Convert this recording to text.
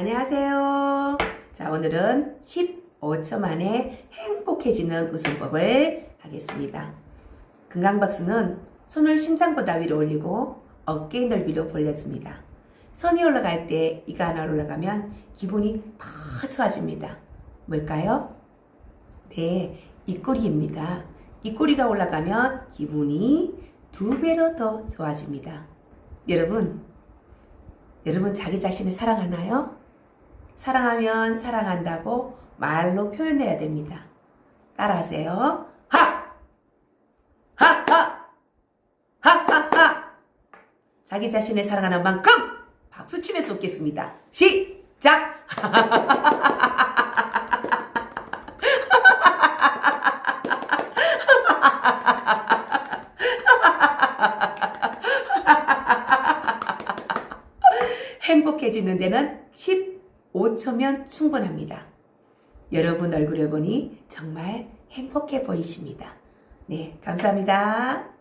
안녕하세요. 자, 오늘은 15초 만에 행복해지는 웃음법을 하겠습니다. 금강박수는 손을 심장보다 위로 올리고 어깨 넓이로 벌려줍니다. 손이 올라갈 때 이가 하나 올라가면 기분이 더 좋아집니다. 뭘까요? 네, 입꼬리입니다. 입꼬리가 올라가면 기분이 두 배로 더 좋아집니다. 여러분, 여러분 자기 자신을 사랑하나요? 사랑하면 사랑한다고 말로 표현해야 됩니다. 따라하세요. 하! 하! 하! 하! 하! 하! 자기 자신을 사랑하는 만큼 박수 치면서 웃겠습니다. 시작! 행복해지는 데는 15초면 충분합니다. 여러분 얼굴을 보니 정말 행복해 보이십니다. 네, 감사합니다.